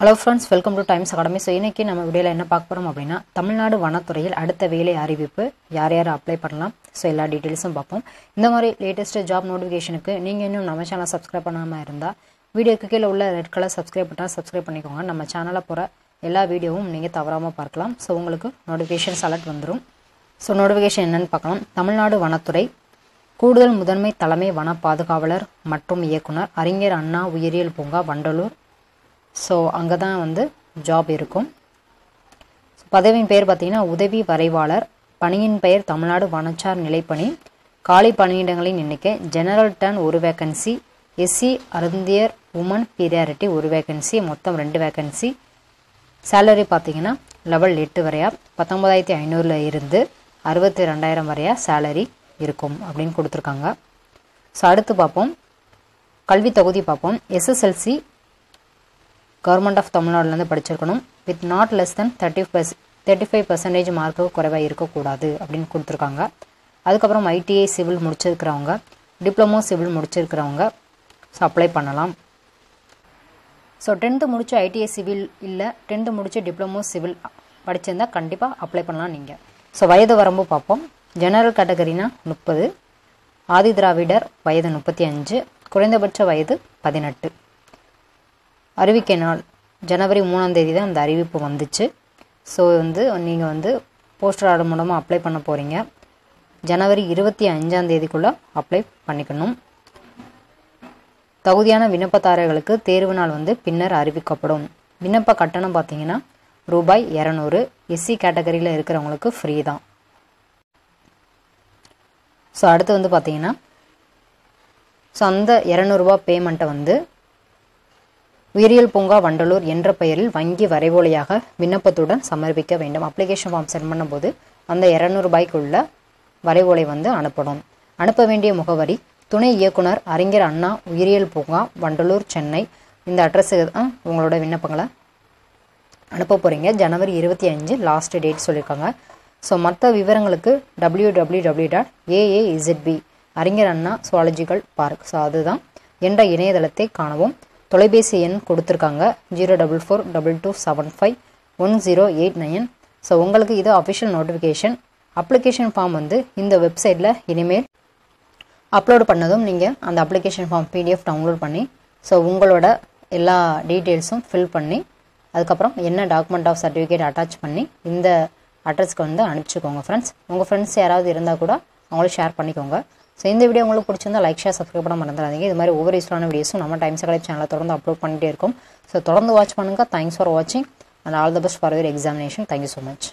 Hello friends welcome to Times academy so இன்றைக்கி நம்ம வீடியோவில் என்ன பார்க்க போகிறோம் அப்படின்னா தமிழ்நாடு வனத்துறையில் அடுத்த வேலை அறிவிப்பு யார் யார் அப்ளை பண்ணலாம்? ஸோ எல்லா டீட்டெயில்ஸும் பார்ப்போம். இந்த மாதிரி லேட்டஸ்ட்டு ஜாப் நோட்டிஃபிகேஷனுக்கு நீங்கள் இன்னும் நம்ம சேனல் சப்ஸ்கிரைப் பண்ணாமல் இருந்தால் வீடியோக்கு கீழே உள்ள ரெட் கலர் சப்ஸ்கிரைப் பண்ணால் சப்ஸ்கிரைப் பண்ணிக்கோங்க. நம்ம சேனலில் போகிற எல்லா வீடியோவும் நீங்கள் தவறாமல் பார்க்கலாம். ஸோ உங்களுக்கு நோட்டிஃபிகேஷன்ஸ் அலர்ட் வந்துடும் ஸோ நோட்டிஃபிகேஷன் என்னென்னு பார்க்கலாம். தமிழ்நாடு வனத்துறை கூடுதல் முதன்மை தலைமை வன பாதுகாவலர் மற்றும் இயக்குனர் அறிஞர் அண்ணா உயிரியல் பூங்கா வண்டலூர் ஸோ அங்கே தான் வந்து ஜாப் இருக்கும். பதவியின் பெயர் பார்த்தீங்கன்னா உதவி வரைவாளர். பணியின் பெயர் தமிழ்நாடு வனச்சார் நிலைப்பணி. காலி பணியிடங்களின் எண்ணிக்கை ஜெனரல் டர்ன் ஒரு வேக்கன்சி எஸ்சி அருந்தியர் உமன் பீரியாரிட்டி ஒரு வேக்கன்சி மொத்தம் ரெண்டு வேக்கன்சி சேலரி பார்த்தீங்கன்னா லெவல் எட்டு வரையா? பத்தொன்பதாயிரத்தி ஐநூறில் இருந்து அறுபத்தி ரெண்டாயிரம் வரையா சேலரி இருக்கும் அப்படின்னு கொடுத்துருக்காங்க. ஸோ அடுத்து பார்ப்போம். கல்வி தொகுதி பார்ப்போம். எஸ்எஸ்எல்சி கவர்மெண்ட் ஆஃப் தமிழ்நாடுலேருந்து படிச்சிருக்கணும். With not less than thirty per thirty five percentage mark குறைவாக இருக்கக்கூடாது அப்படின்னு கொடுத்துருக்காங்க. அதுக்கப்புறம் ஐடிஐ சிவில் முடிச்சிருக்கிறவங்க டிப்ளமோ சிவில் முடிச்சிருக்கிறவங்க ஸோ அப்ளை பண்ணலாம். ஸோ டென்த்து முடிச்சு ஐடிஐ சிவில் இல்லை டென்த்து முடிச்சு டிப்ளமோ சிவில் படிச்சிருந்தா கண்டிப்பாக அப்ளை பண்ணலாம் நீங்கள் ஸோ வயது வரம்பு பார்ப்போம். ஜெனரல் கேட்டகரினா முப்பது. ஆதி திராவிடர் வயது முப்பத்தி அஞ்சு. குறைந்தபட்ச வயது பதினெட்டு. அறிவிக்கை நாள். ஜனவரி மூணாம் தேதி தான் அந்த அறிவிப்பு வந்துச்சு. ஸோ வந்து நீங்கள் வந்து போஸ்டர் ஆர்டர் மூலமாக அப்ளை பண்ண போகிறீங்க ஜனவரி இருபத்தி அஞ்சாம் தேதிக்குள்ளே அப்ளை பண்ணிக்கணும். தகுதியான விண்ணப்பதாரர்களுக்கு தேர்வு நாள் வந்து பின்னர் அறிவிக்கப்படும். விண்ணப்ப கட்டணம் பார்த்தீங்கன்னா ரூபாய் இரநூறு. எஸ்சி கேட்டகரியில் இருக்கிறவங்களுக்கு ஃப்ரீ தான். ஸோ அடுத்து வந்து பார்த்தீங்கன்னா ஸோ அந்த இரநூறுபா பேமெண்ட்டை வந்து உயிரியல் பூங்கா வண்டலூர் என்ற பெயரில் வங்கி வரைவோலையாக விண்ணப்பத்துடன் சமர்ப்பிக்க வேண்டும். அப்ளிகேஷன் ஃபார்ம் சென்ட் பண்ணும்போது அந்த இரநூறுபாய்க்குள்ள வரைவோலை வந்து அனுப்பணும். அனுப்ப வேண்டிய முகவரி துணை இயக்குனர் அறிஞர் அண்ணா உயிரியல் பூங்கா வண்டலூர் சென்னை. இந்த அட்ரஸுக்கு தான் உங்களோட விண்ணப்பங்களை அனுப்ப போகிறீங்க ஜனவரி இருபத்தி அஞ்சு லாஸ்ட் டேட் சொல்லியிருக்காங்க ஸோ மற்ற விவரங்களுக்கு W W W dot AAZP Arignar Anna zoological park so அதுதான் என்ற இணையதளத்தை காணவும். தொலைபேசி எண் கொடுத்துருக்காங்க. Zero double four double two seven five one zero eight nine. So உங்களுக்கு இது அஃபிஷியல் நோட்டிஃபிகேஷன் அப்ளிகேஷன் ஃபார்ம் வந்து இந்த வெப்சைட்டில் இனிமேல் அப்லோட் பண்ணதும் நீங்கள் அந்த அப்ளிகேஷன் ஃபார்ம் பிடிஎஃப் டவுன்லோட் பண்ணி ஸோ உங்களோட எல்லா டீட்டெயில்ஸும் ஃபில் பண்ணி அதுக்கப்புறம் என்ன டாக்குமெண்ட் ஆஃப் சர்டிஃபிகேட் அட்டாச் பண்ணி இந்த அட்ரஸ்க்கு வந்து அனுப்பிச்சிக்கோங்க ஃப்ரெண்ட்ஸ் உங்கள் ஃப்ரெண்ட்ஸ் யாராவது இருந்தால் கூட அவங்களும் ஷேர் பண்ணிக்கோங்க. ஸோ இந்த வீடியோ உங்களுக்கு பிடிச்சிருந்தா லைக் ஷேர் சப்ஸ்கிரைப் பண்ண மறந்துடாதீங்க. இது மாதிரி ஒவ்வொரு யூஸ்ஃபுல்லான வீடியோஸும் நம்ம டைம்ஸ் கலெக்ட் சேனலில் தொடர்ந்து அப்லோட் பண்ணிட்டே இருக்கும். ஸோ தொடர்ந்து வாட்ச் பண்ணுங்கள் தேங்க்ஸ் ஃபார் வாட்சிங் and all the best for your examination thank you so much